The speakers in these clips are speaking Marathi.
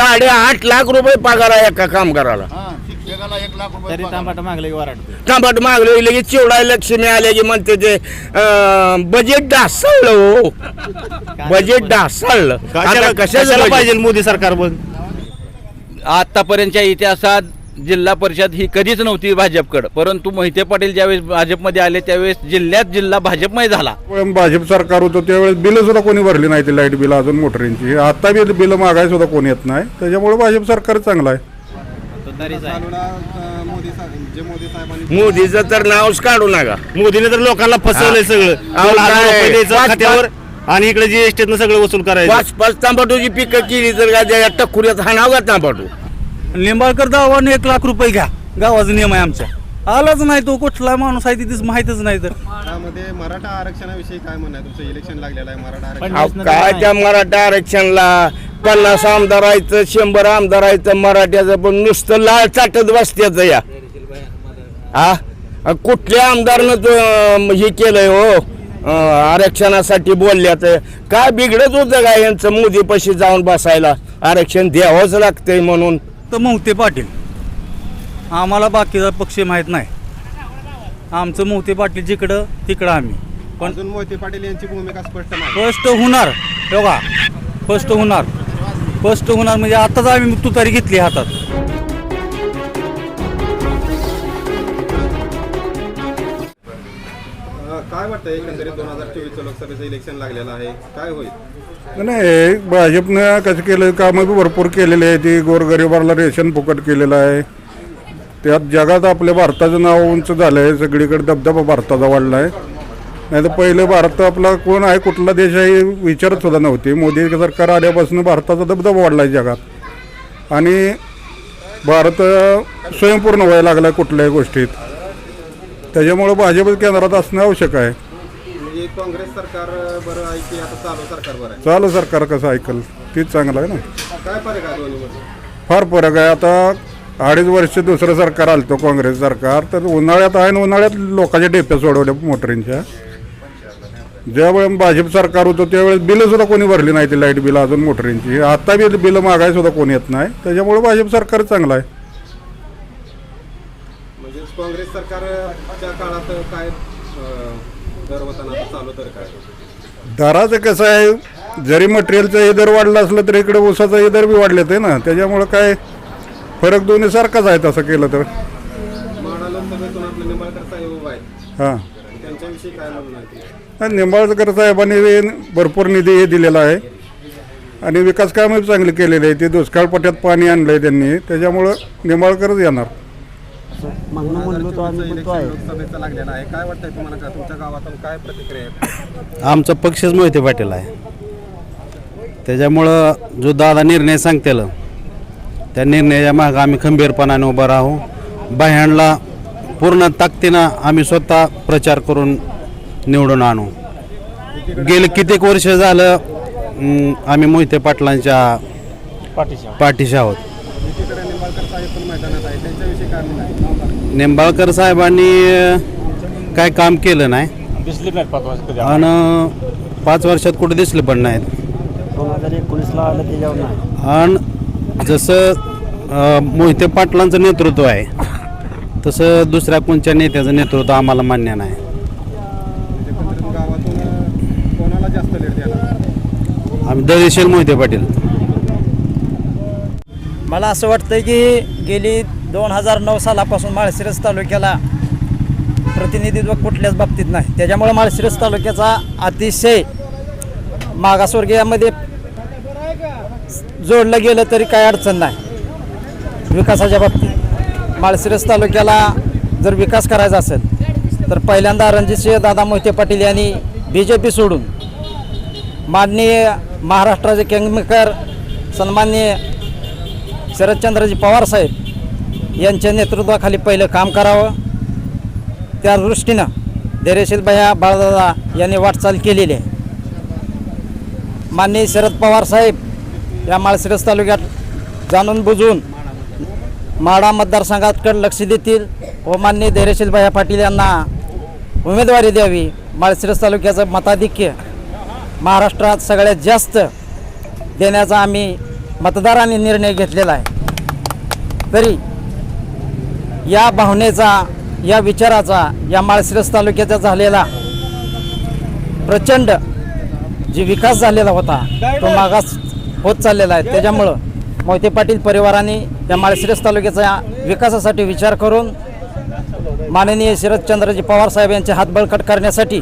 साडेआठ लाख रुपये पगार आहे एका कामगाराला. शिक्षकाला एक लाख रुपये तरी पगार. टमाटा मागले की वराडते तांबट मागले लगेच लक्ष्मी आले की म्हणते ते अं, बजेट ढासळलं हो. बजेट ढासळलं. आता कशाला? पाहिजे मोदी सरकार बघ आतापर्यंतच्या इतिहासात जिल्हा परिषद ही कधीच नव्हती भाजपकडं. परंतु मोहिते पाटील ज्यावेळेस भाजपमध्ये आले त्यावेळेस जिल्ह्यात जिल्हा भाजपमय झाला. पण भाजप सरकार होतं त्यावेळेस बिलं सुद्धा कोणी भरली नाही ती लाइट बिल अजून मोटरींची. आता बी बिलं मागाय सुद्धा कोणी येत नाही. त्याच्यामुळे भाजप सरकार चांगलं आहे. तरीच आहे चालूला, अं, मोदी साहेब जे मोदी साहेबांनी मोदीचं तर नावच काढू नका. मोदीने तर लोकांना फसवलंय सगळं. अहो, दोन हजार काय? रुपये द्यायचं पाच- खात्यावर आणि इकडे जीएसटीतनं सगळं वसूल करायचं. पाच पाच तांबाटूची पिकं केली तर काय त्या टकुऱ्यात हाणाव का तांबाटू. लिंबाळकर गावाने एक लाख रुपये घ्या. गावाचा नियम आहे आमचा आलाच नाही तो कुठला माणूस आहे तिथेच माहीतच नाही तर. त्यामध्ये मराठा आरक्षणाविषयी काय म्हणणं आहे? तुमचं इलेक्शन लागलेलं आहे मराठा आरक्षण. अहो, काय त्या मराठा आरक्षणला? पन्नास आमदार आहेत शंभर आमदार आहेत मराठ्याचं पण नुसतं लाळ चाटत बसत्याच या. हा? अ, कुठल्या आमदारनं तो अं, हे केलंय हो? अं, आरक्षणासाठी बोलल्यात. काय बिघडत होतं का यांचं मोदीपाशी जाऊन बसायला? आरक्षण द्यावंच लागतंय म्हणून. तर मोहते पाटील. आम्हाला बाकीचा पक्ष माहीत नाही. आमचं मोहते पाटील जिकडं तिकडं आम्ही. पण अजून मोहिते पाटील यांची भूमिका स्पष्ट नाही. स्पष्ट होणार. बघा स्पष्ट होणार. स्पष्ट होणार म्हणजे आताच आम्ही तुतारी घेतली हातात. अं, काय वाटतं एकंदरीत दोन हजार चोवीसचं लोकसभेचं इलेक्शन लागलेलं आहे? काय होईल? नाही भाजपनं कसं केलं कामं बी भरपूर केलेली आहे ती गोरगरिबाला रेशन फुकट केलेलं आहे. त्यात जगात आपल्या भारताचं नाव उंच झालं आहे सगळीकडे दबदबा भारताचा वाढला आहे नाही तर पहिले भारत आपला कोण आहे कुठला देश आहे विचारत सुद्धा नव्हती. मोदी सरकार आल्यापासून भारताचा दबदबा वाढला आहे जगात. आणि भारत स्वयंपूर्ण व्हायला लागला आहे कुठल्याही गोष्टीत. त्याच्यामुळं भाजप केंद्रात असणं आवश्यक आहे. म्हणजे काँग्रेस सरकार बरं आहे की आता चालू सरकार बरं आहे? चालू सरकार कसं ऐकल? तीच चांगलं आहे ना. काय फरक आहे दोन्हीमध्ये? फार फरक आहे. आता अडीच वर्ष दुसरं सरकार आलतो काँग्रेस सरकार. तर उन्हाळ्यात आहे आणि उन्हाळ्यात लोकांच्या डेप्या सोडवल्या मोटरींच्या. ज्यावेळेस भाजप सरकार होतं त्यावेळेस बिलं सुद्धा कोणी भरली नाही ती लाइट बिल अजून मोटरींची. आता बी बिलं मागाय सुद्धा कोणी येत नाही. त्याच्यामुळे भाजप सरकार चांगलं आहे. म्हणजे काँग्रेस सरकारच्या काळात काय दर चालू काय? दराचं कसं आहे जरी मटेरियलचा हे दर वाढला असलं तर इकडे ऊसाचा हे दर बी वाढलेत आहे ना. त्याच्यामुळं काय फरक दोन्ही सारखाच आहे तसं केलं तर. माडा लोकसभेतून आपले निंबाळकर साहेब उभा आहेत. हां. त्यांच्याविषयी काय? आणि निंबाळकर साहेबांनी हे भरपूर निधी हे दिलेला आहे. आणि विकास कामं चांगली केलेली आहे ते दुष्काळ पट्ट्यात पाणी आणलं आहे त्यांनी. त्याच्यामुळं निंबाळकरच येणार. इलेक्शन लोकसभेचं लागलेलं आहे. काय वाटतंय तुम्हाला का? तुमच्या गावातून काय प्रतिक्रिया आहेत आमचा पक्षच मोहिते पाटील आहे. त्याच्यामुळं जो दादा निर्णय सांगतेल त्या निर्णयाच्या मागं आम्ही खंबीरपणाने उभं राहू. बाह्यांना पूर्ण ताकदीनं आम्ही स्वतः प्रचार करून निवडून आणू. गेले कित्येक वर्ष झालं अं, आम्ही मोहिते पाटलांच्या पाठीशी आहोत. एकीकडे निंबाळकर साहेब पण मैदानात आहे त्यांच्याविषयी काय म्हणणं आहे? निंबाळकर साहेबांनी काय काम केलं नाही. दिसली नाहीत पाच वर्ष कधी आणि पाच वर्षात कुठे दिसले पण नाहीत. दोन हजार एकोणीसला आलं त्याच्यावर नाही आणि जसं अं, मोहिते पाटलांचं नेतृत्व आहे तसं दुसऱ्या कोणत्या नेत्याचं नेतृत्व आम्हाला मान्य नाही. एकंदरीत गावातून अं, कोणाला जास्त लीड देणार आम्ही दरेशील मोहिते पाटील. मला असं वाटतं की गेली दोन हजार नऊ सालापासून माळशिरस तालुक्याला प्रतिनिधित्व कुठल्याच बाबतीत नाही. त्याच्यामुळे माळशिरस तालुक्याचा अतिशय मागासवर्गीयामध्ये जोडलं गेलं तरी काही अडचण नाही. विकासाच्या बाबतीत. माळशिरस तालुक्याला जर विकास करायचा असेल तर पहिल्यांदा रणजितसिंह दादा मोहिते पाटील यांनी बी जे पी सोडून माननीय महाराष्ट्राचे किंगमेकर सन्माननीय शरदचंद्रजी पवार साहेब यांच्या नेतृत्वाखाली पहिलं काम करावं. त्या दृष्टीनं धैर्यशील भैया बाळदादा यांनी वाटचाल केलेली आहे. माननीय शरद पवार साहेब या माळशिरस तालुक्यात जाणून बुजून माडा मतदारसंघाकडे लक्ष देतील व माननीय धैर्यशील भैया पाटील यांना उमेदवारी द्यावी. माळशिरस तालुक्याचं मताधिक्य महाराष्ट्रात सगळ्यात जास्त देण्याचा आम्ही मतदारांनी निर्णय घेतलेला आहे. तरी या भावनेचा या विचाराचा या माळशिरस तालुक्याचा झालेला प्रचंड जी विकास झालेला होता तो मागास होत चाललेला आहे. त्याच्यामुळं मोहिते पाटील परिवाराने या माळशिरस तालुक्याचा विकासासाठी विचार करून माननीय शरदचंद्रजी पवार साहेब यांचे हात बळकट करण्यासाठी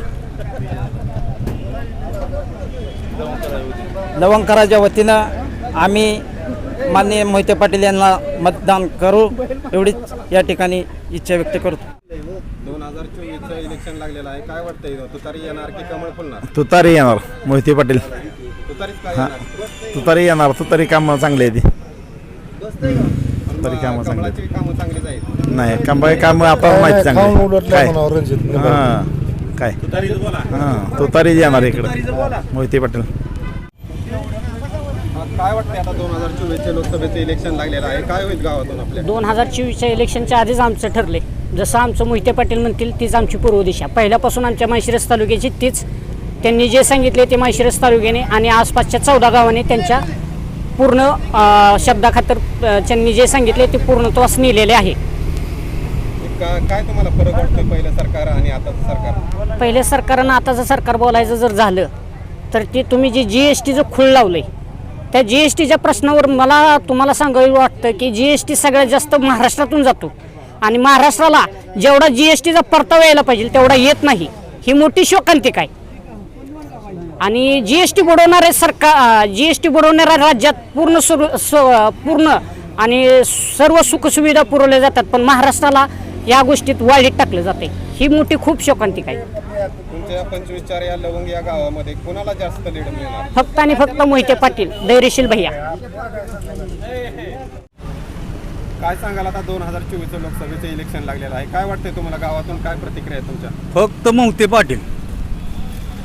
लवंकराच्या वतीनं आम्ही माननीय मोहिते पाटील यांना मतदान करू एवढीच या ठिकाणी इच्छा व्यक्त करतो. दोन हजार चोवीसचं इलेक्शन लागलेलं आहे. काय वाटतंय तुतारी येणार की कमळ फुलणार? तुतारी येणार मोहिते पाटील. तुतारीच काय येणार? तुतारी येणार तुतारी कामं चांगली आहे ती पण तरी कामं चांगली कमळाची कामं चांगलीच आहेत. नाही कांबाई कामं आता माहिती चांगली काय? हां काय? हां तुतारी येणार इकडं. मोहिते पाटील. काय वाटतंय आता दोन हजार चोवीसचे लोकसभेचं इलेक्शन लागलेलं आहे? काय होईल गावातून आपल्या? दोन हजार चोवीसच्या इलेक्शनच्या आधीच आमचं ठरले जसं आमचं मोहिते पाटील म्हणतील तीच आमची पूर्व दिशा. पहिल्यापासून आमच्या माळशिरस तालुक्याची तीच. त्यांनी जे सांगितले ते माळशिरस तालुक्याने आणि आसपासच्या चौदा गावाने त्यांच्या पूर्ण शब्दाखातर त्यांनी जे सांगितले ते पूर्णत्वास नेलेले आहे. काय तुम्हाला फरक वाटतोय पहिलं सरकार आणि आताचं सरकार? पहिले सरकारनं आताचं सरकार बोलायचं जर झालं तर ते तुम्ही जे जी एस टीचं खूळ लावलं आहे त्या जी एस टीच्या प्रश्नावर मला तुम्हाला सांगावं वाटतं की जी एस टी सगळ्यात जास्त महाराष्ट्रातून जातो. आणि महाराष्ट्राला जेवढा जी एस टीचा परतावा यायला पाहिजे तेवढा येत नाही. ही मोठी शोकांतिक आहे. आणि जी एस टी बुडवणारे सरकार जी एस टी बुडवणाऱ्या राज्यात पूर्ण सुरू पूर्ण आणि सर्व सुखसुविधा पुरवल्या जातात पण महाराष्ट्राला या गोष्टीत वाढीत टाकलं जाते. ही मोठी खूप शोकांतिक आहे. तुमच्या पंचवीस चार या लवंग या गावामध्ये कोणाला जास्त लीड मिळणार? फक्त आणि फक्त मोहिते पाटील धैर्यशील भैया. काय सांगाल आता दोन हजार चोवीसचं लोकसभेचं इलेक्शन लागलेलं आहे? काय वाटतंय तुम्हाला गावातून? काय प्रतिक्रिया आहे तुमच्या? फक्त मोहिते पाटील.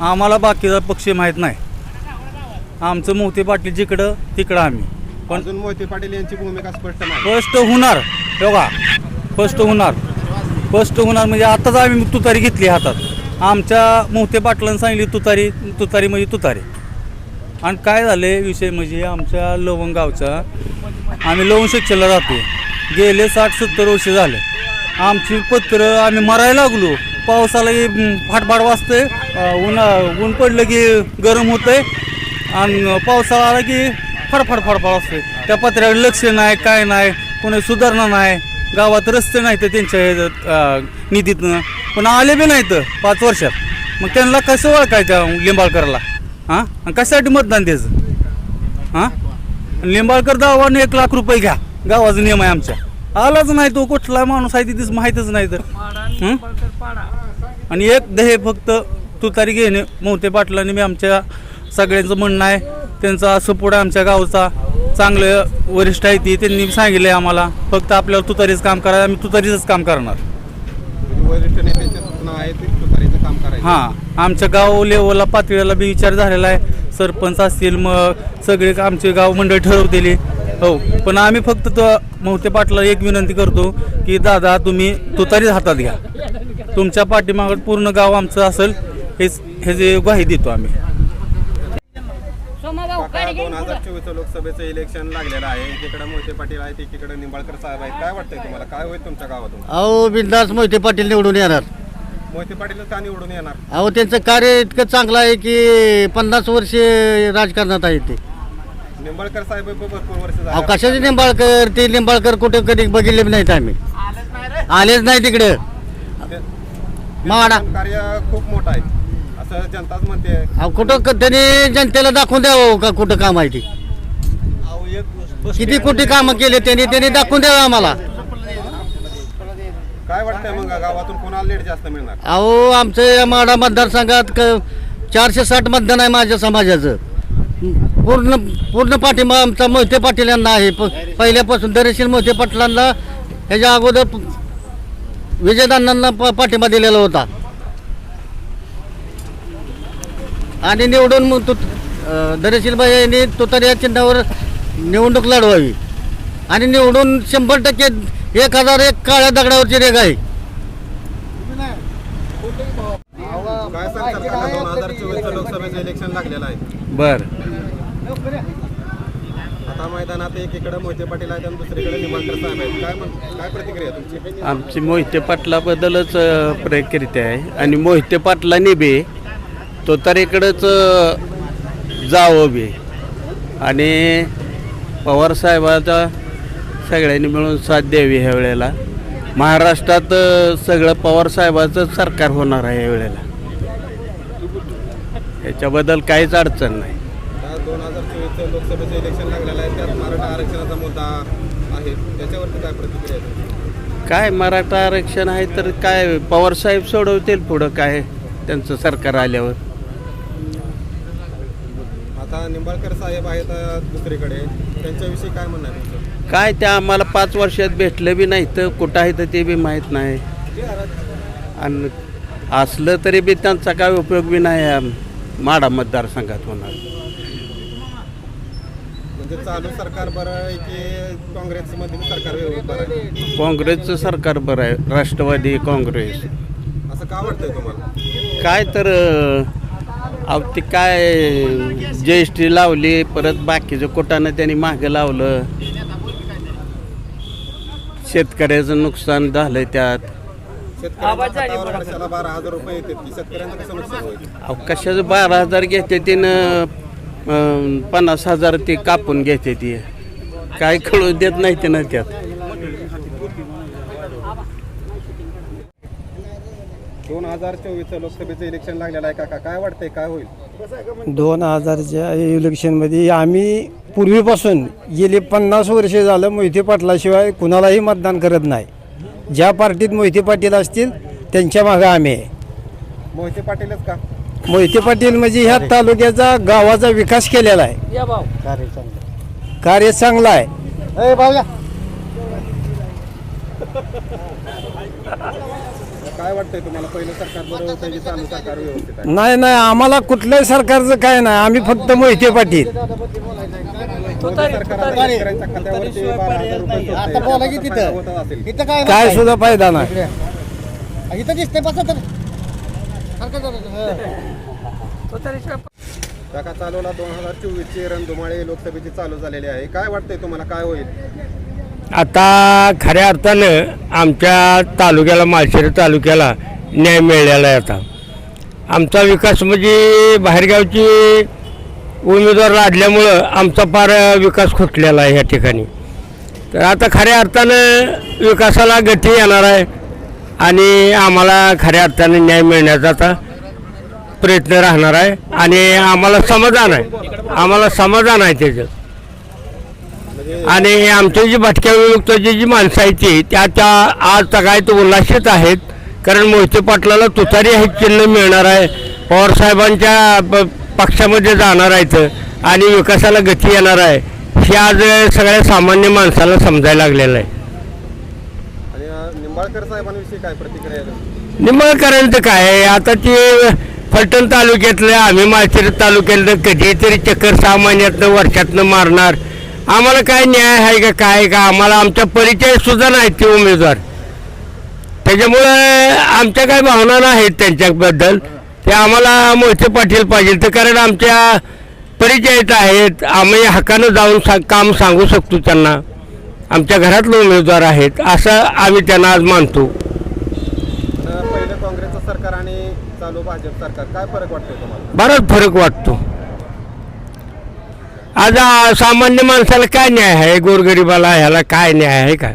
आम्हाला बाकीचा पक्ष माहीत नाही. आमचं मोहिते पाटील जिकडं तिकडं आम्ही. पण अजून मोहिते पाटील यांची भूमिका स्पष्ट नाही. स्पष्ट होणार. बघा स्पष्ट होणार. स्पष्ट होणार म्हणजे आताच आम्ही तुतारी घेतली हातात. आमच्या मोहते पाटलांनी सांगली तुतारी तुतारी म्हणजे तुतारी. आणि काय झाले विषय म्हणजे आमच्या लवंग गावचा आम्ही लवंग शिक्षणाला राहतो गेले साठ सत्तर वर्ष झाले. आमची पत्र आम्ही मरायला लागलो. पावसाला फाटफाट वाजते ऊन ऊन पडलं की गरम होतंय. आणि पावसाळा आला की फडफड फडफड असते त्या पत्र्यावर लक्ष नाही काय नाही कोणी सुधारणा नाही. गावात रस्ते नाहीत त्यांच्या निधीतनं. पण आले बी नाहीत पाच वर्षात. मग त्यांना कसं ओळखायचं लिंबाळकरला? हां? आणि कशासाठी मतदान द्यायचं? हां? लिंबाळकर गावाने एक लाख रुपये घ्या. गावाचा नियम आहे आमच्या. आलाच नाही तो. कुठला माणूस आहे तिथेच माहीतच नाही तर? आणि एक ध्येय फक्त तुतारी घेणे. मोठे पाटलांनी मी आमच्या सगळ्यांचं म्हणणं आहे. त्यांचा सपोर्ट आमच्या गावचा. चांगलं वरिष्ठ आहे ती. त्यांनी सांगितलं आहे आम्हाला. फक्त आपल्याला तुतारीच काम करायचं आम्ही तुतारीचंच काम करणार म्हणजे वरिष्ठ नेत्यांची सूचना आहे ती तुतारीचं काम करायचं? हां आमच्या गाव लेवलला पातळीला बी विचार झालेला आहे. सरपंच असतील मग सगळे आमचे गाव मंडळ ठरवलेली हो पण आम्ही फक्त तो मोहिते पाटला एक विनंती करतो की दादा तुम्ही तुतारीच हातात घ्या. तुमच्या पाठीमागं पूर्ण गाव आमचं असेल हेच हे जे ग्वाही देतो आम्ही. काका दोन हजार चोवीस लोकसभेचं इलेक्शन लागलेलं आहे. एकीकडे मोहिते पाटील आहेत एकीकडे निंबाळकर साहेब आहेत. काय वाटतंय तुम्हाला? काय होईल तुमच्या गावातून? अहो बिंदास मोहिते पाटील निवडून येणार. मोहिते पाटील का निवडून येणार? अहो त्यांचं कार्य इतकं चांगलं आहे की पन्नास वर्षे राजकारणात आहे ते. निंबाळकर साहेब भरपूर वर्ष अहो झाले कशाचे निंबाळकर? ते निंबाळकर कुठे कधी बघितले बी नाहीत आम्ही. आलेच नाही तिकडे. माडा. कार्य खूप मोठं आहे. असं जनताच म्हणते. अहो कुठं क- त्यांनी जनतेला दाखवून द्यावं का कुठं काम आहे ते? किती कुठे कामं केले त्यांनी? त्यांनी दाखवून द्यावं आम्हाला. काय वाटतंय मग गावातून कोणाला लेट जास्त मिळणार? अहो आमचं या माडा मतदारसंघात क चारशे साठ मतदान आहे माझ्या समाजाचं. पूर्ण पूर्ण पाठिंबा आमचा मोहिते पाटील यांना आहे. प- पहिल्यापासून दरेशील मोहिते पाटलांना ह्याच्या अगोदर प- विजयदानांना प- पाठिंबा दिलेला होता. आणि निवडून मग तू दरेशीलबाई यांनी तुतारी या चिन्हावर निवडणूक लढवावी. आणि निवडून शंभर टक्के एक हजार एक काळ्या दगडावरची रेग आहे. काय सांगतात काका दोन हजार चोवीस लोकसभेचं इलेक्शन लागलेलं आहे. बर. आता मैदान मैदानात एकीकडे मोहिते पाटील आहेत आणि दुसरीकडे निंबाळकर साहेब आहेत. काय म्हण काय प्रतिक्रिया आहे तुमची? आमची मोहिते पाटलाबद्दलच अ, प्रतिक्रिया आहे. आणि मोहिते पाटलाने बी तो तर इकडंच अ, जावं बी. आणि पवारसाहेबाचा सगळ्यांनी मिळून साथ द्यावी ह्या वेळेला. महाराष्ट्रात सगळं पवारसाहेबाचं सरकार होणार आहे या वेळेला. याच्याबद्दल काहीच अडचण नाही. दोन हजार चोवीसचं लोकसभेचं इलेक्शन लागलेलं आहे त्यात मराठा आरक्षणाचा मुद्दा आहे. त्याच्यावरती काय प्रतिक्रिया मराठा आरक्षण आहे तर काय? पवारसाहेब सोडवतील पुढं काय? त्यांचं सरकार आल्यावर. आता निंबाळकर साहेब आहेत दुसरीकडे. त्यांच्याविषयी काय म्हणणं आहे तुमचं? काय ते आम्हाला पाच वर्षात भेटलं बी नाही तर कुठं आहे तर ते बी माहीत नाही. आणि असलं तरी बी त्यांचा काय उपयोग बी नाही माडा मतदारसंघात होणार. म्हणजे चालू सरकार बरं आहे की काँग्रेसमधील सरकार व्यवस्थित बरं आहे? काँग्रेसचं सरकार बरं आहे राष्ट्रवादी काँग्रेस. असं का वाटतंय तुम्हाला? काय तर अहो ते काय जी एस टी लावली परत बाकीचं कोटानं त्यांनी मागं लावलं. शेतकऱ्याचं नुकसान झालं त्यात हातावर वर्षाला बारा हजार रुपये येतात? की शेतकऱ्यांचं कसं नुकसान होईल? अहो कशाचं बारा हजार घेते तिनं अं, पन्नास हजार ते कापून घेते ती. काय कळू देत नाही ते ना त्यात. दोन हजार चोवीसचं लोकसभेचं इलेक्शन लागलेलं आहे काका. काय वाटतंय? काय होईल? दोन हजारच्या इलेक्शनमध्ये आम्ही पूर्वीपासून गेले पन्नास वर्षे झालं मोहिते पाटलाशिवाय कुणालाही मतदान करत नाही. ज्या पार्टीत मोहिते पाटील असतील त्यांच्या मागं आम्ही आहे. मोहिते पाटीलच का? मोहिते पाटील म्हणजे ह्या तालुक्याचा गावाचा विकास केलेला आहे. कार्य चांगलं. आहे. काय वाटतंय तुम्हाला? पहिलं सरकार बरं होतं की चालू सरकार व्यवस्थित आहे? नाही नाही आम्हाला कुठल्याही सरकारचं काय नाही. आम्ही फक्त मोहिते पाटील. मोदी सरकार आता शेतकऱ्यांच्या खात्यावरती बारा हजार रुपये सोडतंय. आता बोला की त्याचा तिथं. फायदा होत असेल. इथं काय काय सुद्धा फायदा नाही. इथं दिसतंय बसा तर. काका चालवला दोन हजार चोवीस ची रणधुमाळे लोकसभेची चालू झालेली आहे. काय वाटतंय तुम्हाला? काय होईल? आता खऱ्या अर्थानं आमच्या तालुक्याला माळशिरस तालुक्याला न्याय मिळालेला आहे आता. आमचा विकास म्हणजे बाहेरगावची उमेदवार लादल्यामुळं आमचा फार विकास खुटलेला आहे ह्या ठिकाणी. तर आता खऱ्या अर्थानं विकासाला गती येणार आहे आणि आम्हाला खऱ्या अर्थानं न्याय मिळण्याचा आता प्रयत्न राहणार आहे आणि आम्हाला समाधान आहे. आम्हाला समाधान आहे त्याचं. आणि आमचे जी भटक्या विमुक्ताची जी माणसं आहेत ती त्या त्या आज सगळ्यात उल्हासित आहेत. कारण मोहिते पाटलाला तुतारी हे चिन्ह मिळणार आहे. पवारसाहेबांच्या पक्षामध्ये जाणार आहेत आणि विकासाला गती येणार आहे. हे आज सगळ्या सामान्य माणसाला समजायला लागलेलं आहे. निंबाळकरांचं काय आता ते फलटण तालुक्यातलं आम्ही माळशिरस तालुक्यातलं कधीतरी चक्कर सहा महिन्यातनं वर्षातनं मारणार. आम्हाला काय न्याय आहे का काय का? आम्हाला आमच्या परिचय सुद्धा नाहीत ते उमेदवार. त्याच्यामुळं आमच्या काही भावना नाहीत त्यांच्याबद्दल. ते आम्हाला मोहिते पाटील पाहिजे. तर कारण आमच्या परिचयात आहेत. आम्ही हक्कानं जाऊन सा काम सांगू शकतो त्यांना. आमच्या घरातले उमेदवार आहेत. असं आम्ही त्यांना आज मानतो. पहिलं काँग्रेसचं सरकार आणि चालू भाजप सरकार. काय फरक तुम्हाला? बराच फरक वाटतो. आज सामान्य माणसाला काय न्याय आहे? गोरगरिबाला ह्याला काय न्याय आहे का?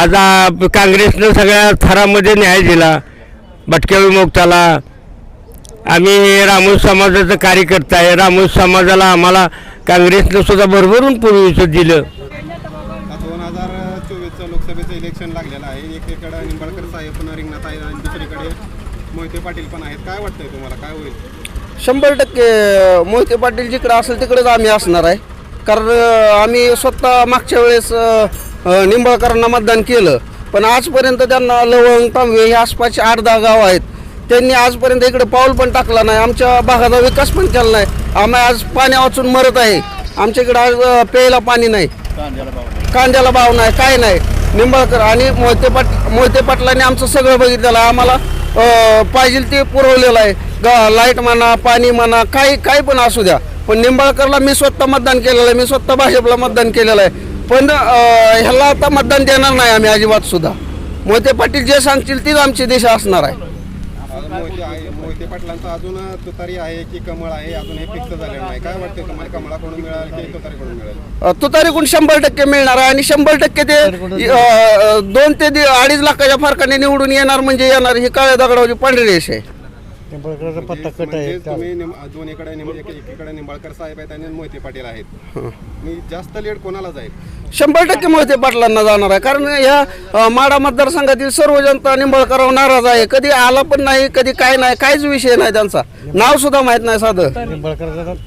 आज काँग्रेसनं सगळ्या थरामध्ये न्याय दिला भटक्या विमुक्ताला. आम्ही रामोस समाजाचं कार्यकर्ता आहे. रामोस समाजाला आम्हाला काँग्रेसनं सुद्धा भरभरून पूर्वीचं दिलं. दोन हजार चोवीसचं लोकसभेचं इलेक्शन लागलेलं आहे. एकीकडे निंबाळकर साहेब पण रिंगणात आहे आणि दुसरीकडे मोहिते पाटील पण आहेत. काय वाटतंय तुम्हाला? काय होईल? शंभर टक्के मोहिते पाटील जिकडं असेल तिकडेच आम्ही असणार आहे. कारण आम्ही स्वतः मागच्या वेळेस निंबाळकरांना मतदान केलं. पण आजपर्यंत त्यांना लवंग तांबवे हे आसपासचे आठ दहा गाव आहेत. त्यांनी आजपर्यंत इकडे पाऊल पण टाकला नाही. आमच्या भागाचा विकास पण केला नाही. आम्ही आज पाण्या वाचून मरत आहे. आमच्या इकडे आज प्यायला पाणी नाही. कांद्याला भाव नाही काय नाही. निंबाळकर आणि मोहिते पाट मोहिते पाटलांनी आमचं सगळं बघितलेलं आहे आम्हाला पाहिजे ते पुरवलेलं आहे. ग लाइट म्हणा पाणी म्हणा काही काही पण असू द्या. पण निंबाळकरला मी स्वतः मतदान केलेलं आहे. मी स्वतः भाजपला मतदान केलेलं आहे. पण ह्याला आता मतदान देणार नाही आम्ही अजिबात सुद्धा. मोहिते पाटील जे सांगतील तीच आमची दिशा असणार आहे. मोहिते पाटलांचं अजून तुतारी आहे की कमळ आहे अजून हे फिक्स झालेलं नाही. काय वाटतं तुम्हाला? कमळाकडून मिळाल की तुतारीकडून मिळेल? अ, तुतारीकडून शंभर टक्के मिळणार आहे आणि शंभर टक्के ते दोन ते दि- अडीच लाखाच्या फरकाने निवडून येणार म्हणजे येणार ही काळ्या दगडावरची पांढरी रेष आहे. म्हणजे तुम्ही निम- दोन्हीकडे निम- एक- एकीकडे निंबाळकर साहेब आहेत आणि मोहिते पाटील आहेत. मी जास्त लीड कोणाला जाईल शंभर टक्के मोहिते पाटलांना जाणार आहे. कारण या अ, माडा मतदारसंघातील सर्व जनता निंबाळकरांवर नाराज आहे. कधी आला पण नाही कधी काय नाही काहीच विषय नाही त्यांचा. नाव सुद्धा माहीत नाही साधं.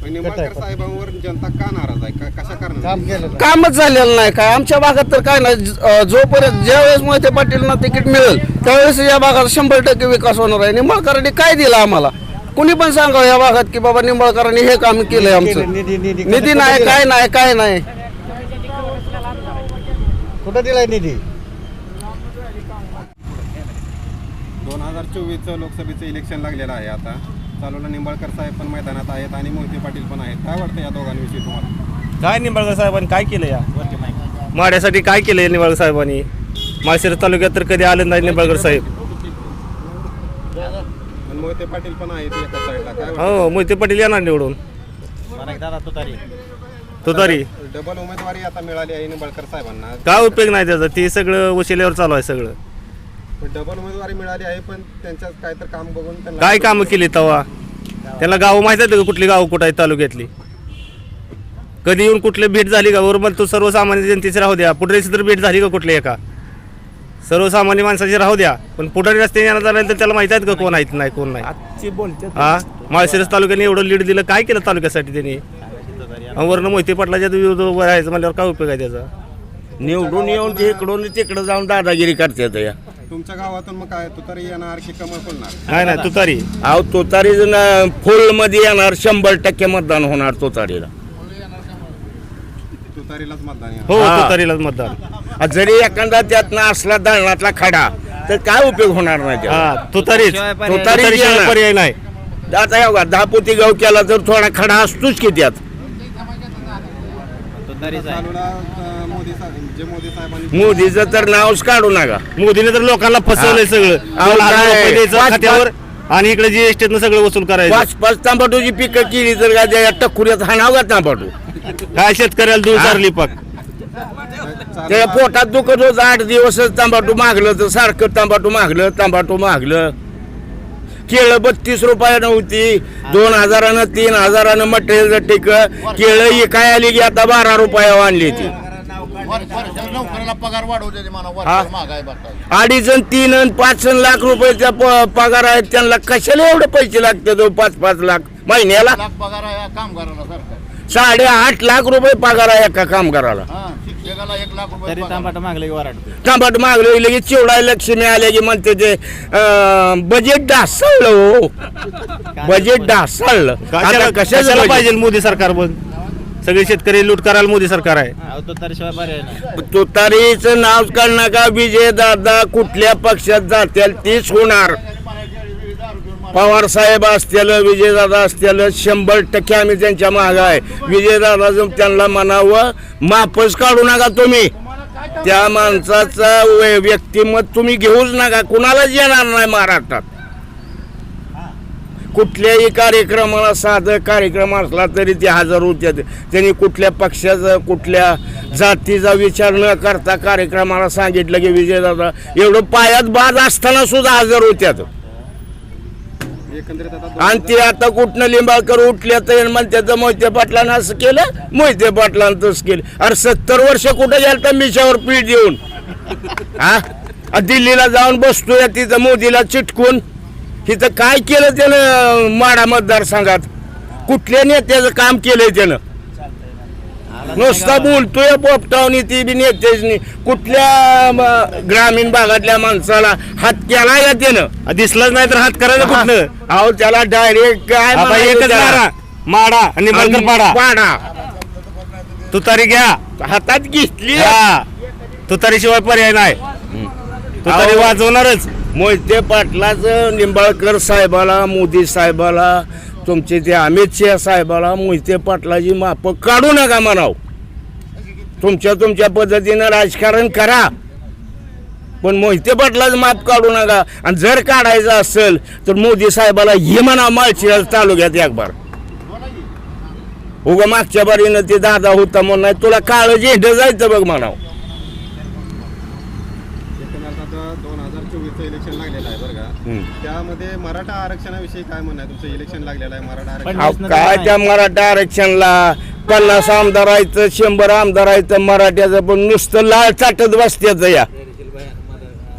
निंबाळकर साहेबांवर जनता का नाराज आहे? का- कशा कारणाने? कामच झालेलं नाही. काय आमच्या भागात तर काय नाही. ज- अ, जोपर्यंत ज्यावेळेस मोहिते पाटीलना तिकीट मिळेल त्यावेळेस या भागात शंभर टक्के विकास होणार आहे. निंबाळकरांनी काय दिलं? आम्हाला. कुणी पण सांगा या भागात की बाबा निंबाळकरांनी हे काम केलंय आमचं. निधी नाही काय नाही काय नाही. कुठं दिलाय निधी? दोन हजार चोवीसचं लोकसभेचं इलेक्शन लागलेलं आहे आता. चालूला निंबाळकर साहेब पण मैदानात आहेत आणि मोहिते पाटील पण आहेत. काय वाटतं या दोघांविषयी तुम्हाला? काय निंबाळकर साहेबांनी काय केलं या? माड्यासाठी काय केलं निंबाळकर साहेबांनी? माळशिरस तालुक्यात तर कधी आले नाही निंबाळकर साहेब. मोहिते पाटील पण आहेत एका साईडला काय वाटतं? हो मोहिते पाटील येणार निवडून. तो तरी डबल उमेदवारी आता मिळाली आहे निंबाळकर साहेबांना. काय उपयोग नाही त्याचा ते सगळं वशिल्यावर चालू आहे सगळं. पण डबल उमेदवारी मिळाली आहे पण त्यांच्यात काय तर काम बघून त्यांना काय कामं केली तेव्हा त्याला गाव माहीत आहेत का कुठली गावं कुठं आहेत तालुक्यातली? कधी येऊन कुठली भेट झाली का? बरोबर तो सर्वसामान्य जनतेची राहू द्या. पुढारीची तर भेट झाली का कुठली एका? सर्वसामान्य माणसाची राहू द्या. पण पुढारी रस्त्याने येणार झालं तर त्याला माहीत आहेत का कोण आहेत नाही कोण नाही? हा? माळशिरस तालुक्याने एवढं लीड दिलं काय केलं तालुक्यासाठी त्यांनी? वरनं मोहिते पाटलाच्या विरोध उभं राहायचं म्हणल्यावर काय उपयोग आहे त्याचा? निवडून येऊन ते इकडून तिकडं जाऊन दादागिरी करतात या. तुमच्या गावातून मग काय तुतारी येणार की कमळ पडणार नाही नाही तुतारी. अहो तुतारी फुलमध्ये येणार शंभर टक्के मतदान होणार तुतारीला. तुतारीलाच मतदान हो हा. तुतारीलाच मतदान. जरी एखादा त्यातनं असला दळणातला खडा तर काय उपयोग होणार नाही? हा तुतारीच. तुतारी तुतारीशिवाय येणार. पर्याय नाही. आता हे बघा दहा पोती गाव केला तर थोडा खडा असतोच की त्यात. चालूला अं, मोदी साहेब जे मोदी साहेबांनी मोदीचं तर नावच काढू नका. मोदीने तर लोकांना फसवलंय सगळं. अहो, दोन हजार काय? रुपये द्यायचं पाच- खात्यावर. आणि इकडे जीएसटीतनं सगळं वसूल करायचं. पाच पाच तांबाटूची पिकं केली तर काय त्या टकुऱ्यात हाणाव का तांबाटू. काय शेतकऱ्याला दूर चारली पाक. त्याच्या पोटात दुखत होत. आठ दिवसच तांबाटू मागलं तर सारखं तांबाटू मागलं तांबाटू मागलं. केळं बत्तीस रुपयानं होती. दोन हजारानं तीन हजारानं मटेरियल टिक. केळं काय आली की आता बारा रुपयावर आणली ती. पगार वाढवते हा. अडीच आणि तीन आणि पाच आणि लाख रुपयाचा पगार आहेत त्यांना कशाला एवढे पैसे लागतात हो? पाच पाच लाख? महिन्याला? पगार आहे कामगाराला सरकार साडेआठ लाख रुपये पगार आहे एका कामगाराला. हा शिक्षकाला एक लाख रुपये पगार. तांबाट मागलं लगेच चिवडा लक्ष्मी आले की म्हणते ते बजेट ढासळलं हो. बजेट ढासळलं. कशाला पाहिजे मोदी सरकार पण सगळे शेतकरी लूट करायला मोदी सरकार आहे. तुतारीचं नाव काढ नका विजय दादा कुठल्या पक्षात जातील तीच होणार. पवार साहेब असतील विजयदादा असतील शंभर टक्के आम्ही त्यांच्या माग आहे. विजयदादा त्यांना म्हणावं माफच काढू नका तुम्ही. त्या माणसाचा वे- व्यक्तिमत तुम्ही घेऊच नका. कुणालाच येणार नाही महाराष्ट्रात. कुठल्याही कार्यक्रमाला साधं कार्यक्रम असला तरी ते हजर होत्यात. त्यांनी कुठल्या पक्षाचा कुठल्या जातीचा विचार न करता कार्यक्रमाला सांगितलं की विजयदादा एवढं पायात बाद असताना सुद्धा हजर होत्यात. आणि ते आता कुठनं लिंबाळकर उठले तर म्हणतात मोहिते पाटलानं असं केलं मोहिते पाटलानं तसं केलं. अरे सत्तर वर्ष कुठं गेलं तर मिशावर पीठ देऊन? हा दिल्लीला जाऊन बसतोय तिथं मोदीला चिटकून. तिथं काय केलं त्यानं माडा मतदारसंघात? कुठल्या नेत्याचं काम केलंय त्यानं? नुसता बोलतोय पोपटावनी ती बी नेत्याची कुठल्या ग्रामीण भागातल्या माणसाला हात केला का त्यानं? दिसलाच नाही तर हात करायचं कुठनं? अहो त्याला डायरेक्ट काय एकच माडा. आणि बंकर पाडा. पाडा. तुतारी घ्या. हातात घेतली. हा. तुतारीशिवाय पर्याय नाही. तुतारी वाजवणारच. मोहिते पाटलाचं निंबाळकर साहेबाला मोदी साहेबाला तुमचे ते अमित शहा साहेबाला मोहिते पाटलाची माप काढू नका म्हणाव. तुमच्या तुमच्या पद्धतीनं राजकारण करा. पण मोहिते पाटलाच माप काढू नका. आणि जर काढायचं असेल तर मोदी साहेबाला हे म्हणा माळशिरस तालुक्यात एक बार उगा मागच्या बारीनं ते दादा होता म्हणून नाही तुला काळं झेंड जायचं बघ म्हणावं एकंदरीत आता दोन हजार चोवीसचं इलेक्शन लागलेलं आहे बरं का त्यामध्ये मराठा आरक्षणाविषयी काय म्हणणं आहे? तुमचं इलेक्शन लागलेलं आहे मराठा आरक्षण. अहो, काय त्या मराठा आरक्षणला पन्नास आमदार आहेत शंभर आमदार आहेत मराठ्याचं पण नुसतं लाळ चाटत बसत्याच या.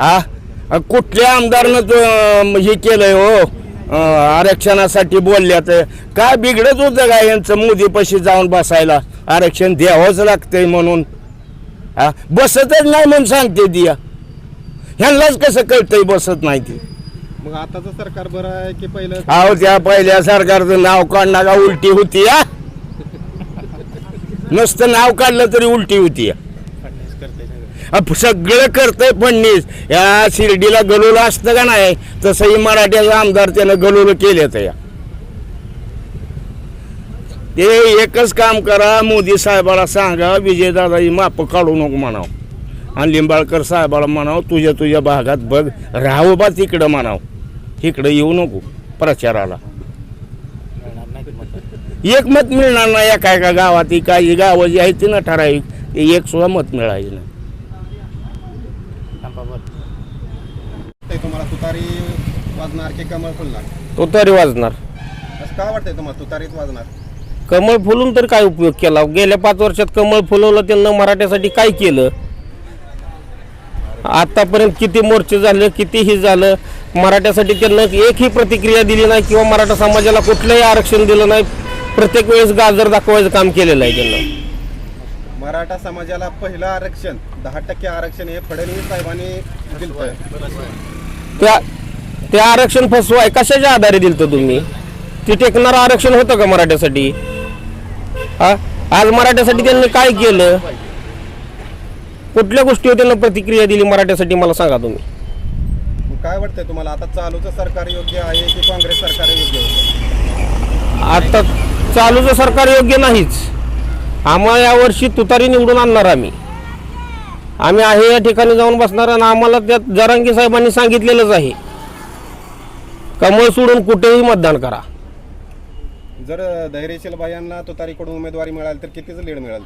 हा अ, कुठल्या आमदारनं तो हे केलंय हो? अं, आरक्षणासाठी बोलल्यात. काय बिघडत होतं का यांचं मोदीपाशी जाऊन बसायला? आरक्षण द्यावंच लागतंय म्हणून. हा बसतच नाही म्हणून सांगते दिया ह्यांनाच कसं कळतंय बसत नाही ती? मग आताच सरकार बरं आहे की पहिलं? अहो त्या पहिल्या सरकारचं नाव काढणार का उलटी होती या नुसतं नाव काढलं तरी उलटी होती. या सगळं करतंय फडणीस या शिर्डीला गलोलं असतं का नाही? तसंही मराठ्याचा आमदार त्यानं गलोलं केलं तर या. ते एकच काम करा मोदी साहेबाला सांगा विजयदादाची माप काढू नको म्हणावं. आणि लिंबाळकर साहेबाला म्हणावं तुझ्या तुझ्या भागात बघ राहू बा तिकडं म्हणावं. इकडं येऊ नको प्रचाराला. एक मत मिळणार नाही एका एका गावात ही काही गावं जी आहेत ती ना ठराविक ते एक सुद्धा मत मिळायचं नाही. ते तुम्हाला तुतारी वाजणार की कमळ फुलणार? वाजणार. असं का वाटतंय तुम्हाला तुतारीत वाजणार? कमळ फुलून तर काय उपयोग केला? गेल्या पाच वर्षात कमळ फुलवलं त्यांना मराठ्यासाठी काय केलं? आतापर्यंत किती मोर्चे झाले कितीही झालं मराठ्यासाठी त्यांना एकही प्रतिक्रिया दिली नाही किंवा मराठा समाजाला कुठलंही आरक्षण दिलं नाही. प्रत्येक वेळेस गाजर दाखवायचं काम केलेलं आहे त्यांना. मराठा समाजाला पहिलं आरक्षण दहा टक्के आरक्षण हे फडणवीस साहेबांनी दिलं त्या ते आरक्षण फसवाय कशाच्या आधारे दिलं तुम्ही? ते टेकणारं आरक्षण होतं का मराठ्यासाठी? हा? आज मराठ्यासाठी त्यांनी काय केलं? कुठल्या गोष्टीवर त्यांना प्रतिक्रिया दिली मराठ्यासाठी मला सांगा तुम्ही. वाटतंय तुम्हाला? आता चालूचं सरकार योग्य आहे की काँग्रेस सरकार योग्य आता चालूचं सरकार योग्य नाहीच. आम्हाला यावर्षी तुतारी निवडून आणणार आम्ही. आम्ही आहे या ठिकाणी जाऊन बसणार आणि आम्हाला त्यात जरांगी साहेबांनी सांगितलेलंच आहे. कमळ सोडून कुठेही मतदान करा. जर धैर्यशील बायांना तुतारीकडून उमेदवारी मिळाली तर कितीच लीड मिळेल?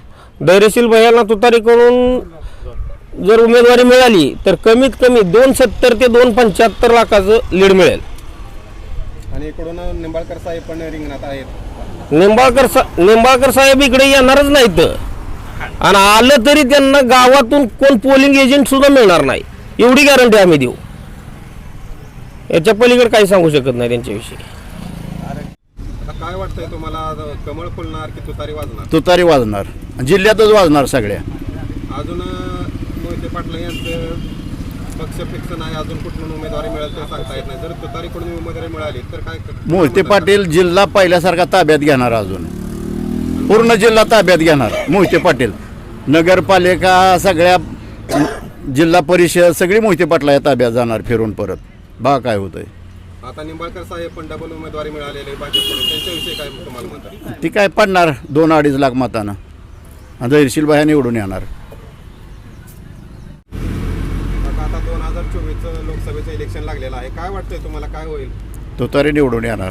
धैर्यशील भैयाला तुतारी करून जर उमेदवारी मिळाली तर कमीत कमी दोन सत्तर ते दोन पंच्याहत्तर लाखाचं लीड मिळेल. आणि इकडून निंबाळकर साहेब पण रिंगणात आहेत. निंबाळकर सा निंबाळकर साहेब इकडे येणारच नाहीत. आणि आलं तरी त्यांना गावातून कोण पोलिंग एजंट सुद्धा मिळणार नाही. एवढी गॅरंटी आम्ही देऊ. याच्या पलीकडे काही सांगू शकत नाही त्यांच्याविषयी. आता काय वाटतंय तुम्हाला कमळ फुलणार की तुतारी वाजणार? तुतारी वाजणार. जिल्ह्यातच वाजणार सगळ्या. अजून मोहिते पाटील यांचं पक्ष फिक्स नाही अजून कुठून उमेदवारी मिळेल ते सांगता येत नाही. जर तुतारीकडून उमेदवारी मिळाली तर काय मोहिते पाटील जिल्हा पहिल्यासारखा ताब्यात घेणार अजून. पूर्ण जिल्हा ताब्यात घेणार मोहिते पाटील. नगरपालिका सगळ्या जिल्हा परिषद सगळी मोहिते पाटला ताब्यात जाणार फिरून परत. बघा काय होतंय? आता निंबाळकर साहेब पण डबल उमेदवारी मिळालेली आहे भाजपकडून. त्यांच्याविषयी काय तुम्हाला म्हणतात ती काय पडणार? दोन अडीच लाख मतानं. धैर्यशील बाया निवडून येणार आता आता दोन चोवीसचं लोकसभेचं इलेक्शन लागलेलं आहे. काय वाटतंय तुम्हाला? काय होईल? तुतारी निवडून येणार.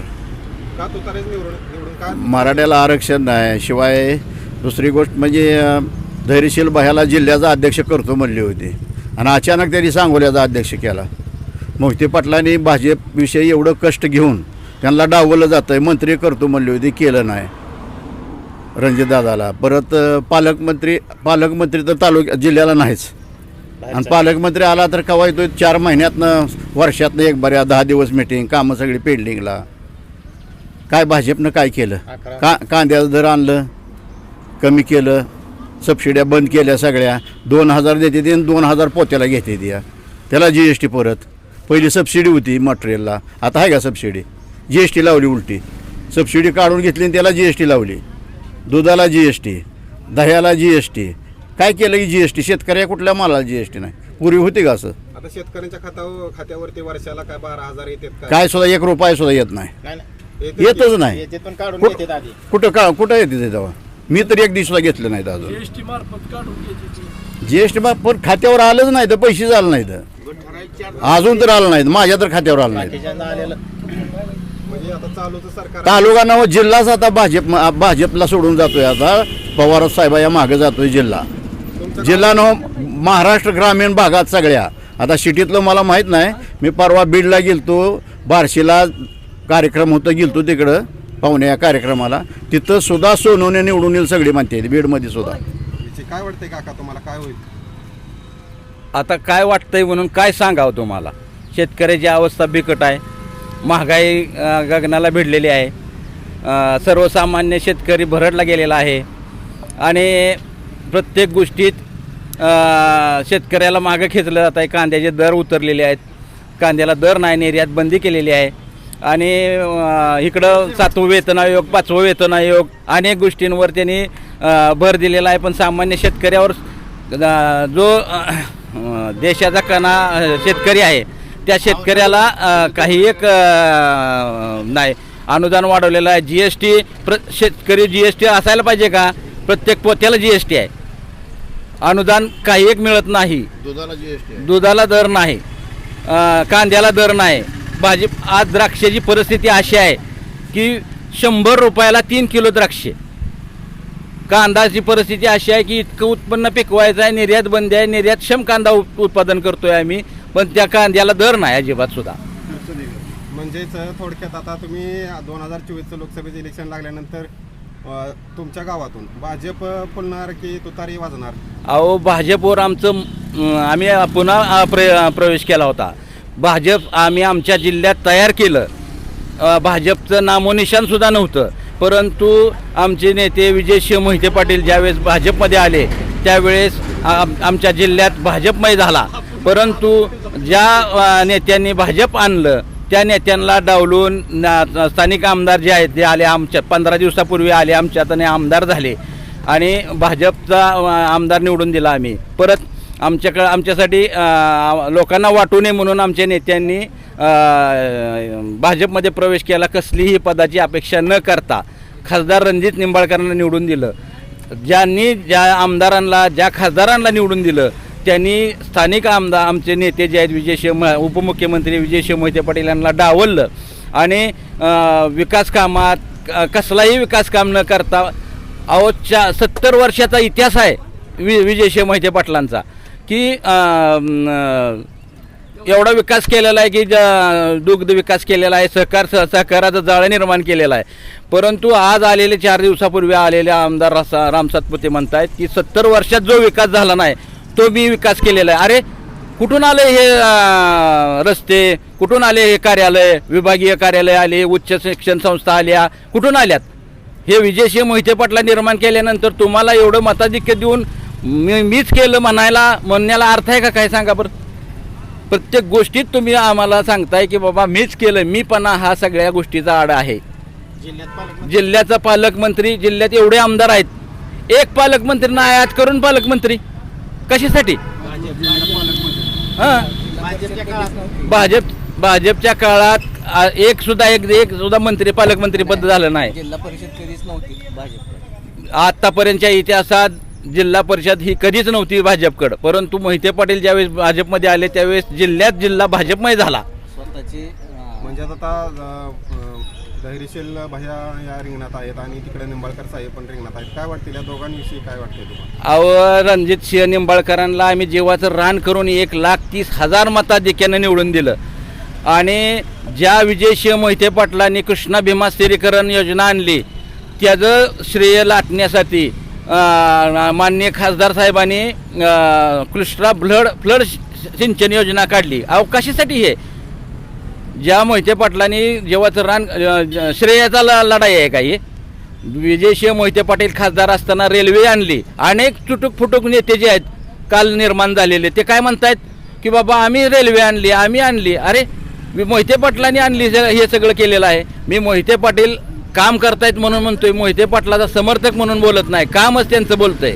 का तुतारीच निवडून निवडून का मराठ्याला आरक्षण नाही. शिवाय दुसरी गोष्ट म्हणजे अं, धैर्यशील बाह्याला जिल्ह्याचा अध्यक्ष करतो म्हणली होती. आणि अचानक त्यांनी सांगोल्याचा अध्यक्ष केला. मोहिते पाटलांनी भाजपविषयी एवढं कष्ट घेऊन त्यांना डावलं जातं आहे मंत्री करतो म्हणली होती केलं नाही. रणजितदादाला. परत अं, पालकमंत्री पालकमंत्री तर तालुक्या जिल्ह्याला नाहीच. आणि पालकमंत्री आला तर केव्हा येतो चार महिन्यातनं वर्षातनं एक बऱ्या दहा दिवस मिटिंग कामं सगळी पेंडिंगला काय भाजपनं काय केलं? का कांद्याचं दर आणलं कमी केलं सबसिड्या बंद केल्या सगळ्या दोन हजार देते ते आणि दोन हजार पोत्याला घेते द्या त्याला जी एस टी परत. पहिली सबसिडी होती मटेरियलला आता आहे का सबसिडी जी एस टी लावली उलटी. सबसिडी काढून घेतली आणि त्याला जी एस टी लावली. दुधाला जी एस टी दह्याला जी एस टी काय केलं की जी एस टी शेतकऱ्या कुठल्या मालाला जी एस टी नाही? पूर्वी होती का असं? आता शेतकऱ्यांच्या खात्यावर खात्यावरती वर्षाला काय बारा हजार येतात काय सुद्धा एक रुपया सुद्धा येत नाही. येते येतच ते. नाही. येते पण काढून कुठं घेतात आधी. कुठं का कुठं येते ते तेव्हा? मी तर एक दिवसाला घेतलं नाहीत अजून. जीएसटी पण खात्यावर आलंच नाही तर पैसे झालं नाहीत. अजून तर आलं नाहीत. माझ्या तर खात्यावर आलं आलेलं. म्हणजे आता चालूचं सरकार तालुका नाव जिल्हाच आता भाजप भाजपला सोडून जातोय आता. पवार साहेबा मागे जातोय जिल्हा. जिल्हा नाव महाराष्ट्र ग्रामीण भागात सगळ्या. आता सिटीतलं मला माहीत नाही. मी परवा बीडला गेलतो बार्शीला कार्यक्रम होतं गेलतो तिकडं पाहुण्या या कार्यक्रमाला. तिथं सुद्धा सोनवणे निवडून येईल सगळी म्हणते बीडमध्ये सुद्धा. याची काय वाटतंय काका तुम्हाला? काय होईल? आता काय वाटतंय म्हणून काय सांगावं तुम्हाला? शेतकऱ्याची अवस्था बिकट आहे. महागाई गगनाला भिडलेली आहे. सर्वसामान्य शेतकरी भरडला गेलेला आहे. आणि प्रत्येक गोष्टीत शेतकऱ्याला मागं खेचलं जात आहे कांद्याचे दर उतरलेले आहेत. कांद्याला दर नाही निर्यात बंदी केलेली आहे. आणि इकडं सातवं वेतन आयोग पाचवं वेतन आयोग अनेक गोष्टींवर त्यांनी भर दिलेला आहे. पण सामान्य शेतकऱ्यावर जो देशाचा कणा शेतकरी आहे त्या शेतकऱ्याला काही एक नाही अनुदान वाढवलेलं आहे. जी एस टी प्र शेतकरी जी एस टी असायला पाहिजे का? प्रत्येक पोत्याला जी एस टी आहे. अनुदान काही एक मिळत नाही. दुधाला जीएसटी दुधाला दर नाही. अ, कांद्याला दर नाही. भाजी आज द्राक्षाची परिस्थिती अशी आहे की शंभर रुपयाला तीन किलो द्राक्षे. कांदाची परिस्थिती अशी आहे की इतकं उत्पन्न पिकवायचं आहे निर्यात बंदी आहे निर्यातक्षम कांदा उत- उत्पादन करतोय आम्ही पण त्या कांद्याला दर नाही अजिबात सुद्धा. म्हणजेच थोडक्यात आता तुम्ही दोन हजार चोवीसचं लोकसभेचं इलेक्शन लागल्यानंतर तुमच्या गावातून. भाजप फुलणार की तुतारी वाजणार? अहो भाजपवर आमचं आम्ही पुन्हा प्र प्रवेश केला होता. भाजप आम्ही आमच्या जिल्ह्यात तयार केलं. भाजपचं नामोनिशानसुद्धा नव्हतं. परंतु आमचे नेते विजयसिंह मोहिते पाटील ज्यावेळेस भाजपमध्ये आले त्यावेळेस आमच्या जिल्ह्यात भाजपमय झाला. परंतु ज्या नेत्यांनी भाजप आणलं त्या नेत्यांना डावलून ना- स्थानिक आमदार जे आहेत ते आले आमच्या पंधरा दिवसापूर्वी आले आमच्यात आणि आमदार झाले. आणि भाजपचा आमदार निवडून दिला आम्ही. परत आमच्याकडं आमच्यासाठी लोकांना वाटू नये म्हणून आमच्या नेत्यांनी भाजपमध्ये प्रवेश केला. कसलीही पदाची अपेक्षा न करता खासदार रणजित निंबाळकरांना निवडून दिलं. ज्यांनी ज्या आमदारांना ज्या खासदारांना निवडून दिलं त्यांनी स्थानिक आमदार आमचे नेते जे आहेत विजय म उपमुख्यमंत्री विजय मोहिते पाटील यांना डावललं. आणि विकास कामात कसलाही विकास काम न करता अहो चा सत्तर वर्षाचा इतिहास आहे वि विजय मोहिते पाटलांचा. की एवढा विकास केलेला आहे की ज- दुग्ध विकास केलेला आहे सहकार सह सहकाराचं जाळं निर्माण केलेलं आहे. परंतु आज आलेले चार दिवसापूर्वी आलेले आमदार रासा राम म्हणत आहेत की सत्तर वर्षात जो विकास झाला नाही तो मी विकास केलेला आहे. अरे कुठून आले हे रस्ते? कुठून आले हे कार्यालय? विभागीय कार्यालय आले उच्च शिक्षण संस्था आल्या. कुठून आल्यात? हे विजयसिंह मोहिते पाटला निर्माण केल्यानंतर तुम्हाला एवढं मताधिक्य देऊन मी मीच केलं म्हणायला म्हणण्याला अर्थ आहे का? काय सांगा बरं? प्रत्येक गोष्टीत तुम्ही आम्हाला सांगताय की बाबा मीच केलं मीपणा हा सगळ्या गोष्टीचा आड आहे. पालकमंत्री? जिल्ह्याचा पालकमंत्री जिल्ह्यात एवढे आमदार आहेत. एक पालकमंत्रींना आयात करून पालकमंत्री. कशासाठी? हां. भाजपच्या काळात भाजप भाजपच्या काळात एक सुद्धा एक एक सुद्धा मंत्री पालकमंत्री पद झालं नाही. जिल्हा परिषद कधीच नव्हती भाजप आतापर्यंतच्या इतिहासात जिल्हा परिषद ही कधीच नव्हती भाजपकडं. परंतु मोहिते पाटील ज्यावेळेस भाजपमध्ये आले त्यावेळेस जिल्ह्यात जिल्हा भाजपमय झाला. स्वतःची म्हणजे आता धैर्यशील भैया या रिंगणात आहेत आणि तिकडे निंबाळकर साहेब पण रिंगणात आहेत. काय वाटतील या दोघांविषयी काय वाटतंय तुम्हाला? अहो रणजित सिंह निंबाळकरांना आम्ही जीवाचं रान करून एक लाख तीस हजार मताधिक्यानं निवडून दिलं. आणि ज्या विजयसिंह मोहिते पाटलांनी कृष्णा भीमा स्थिरीकरण योजना आणली त्याचं श्रेय लाटण्यासाठी अं, माननीय खासदार साहेबांनी कृष्णा फ्लड फ्लड सिंचन योजना काढली. अवकाशासाठी हे. ज्या मोहिते पाटलांनी जेव्हाचं रान श्रेयाचा ल लढाई आहे काही विजयसिंह मोहिते पाटील खासदार असताना रेल्वे आणली. अनेक तुटुक फुटूक नेते जे आहेत काल निर्माण झालेले. ते काय म्हणतायत? की बाबा आम्ही रेल्वे आणली आम्ही आणली. अरे मी मोहिते पाटलांनी आणली हे सगळं केलेलं आहे. मी मोहिते पाटील काम करतायत म्हणून म्हणतोय. मोहिते पाटलाचा समर्थक म्हणून बोलत नाही. कामच त्यांचं बोलतंय.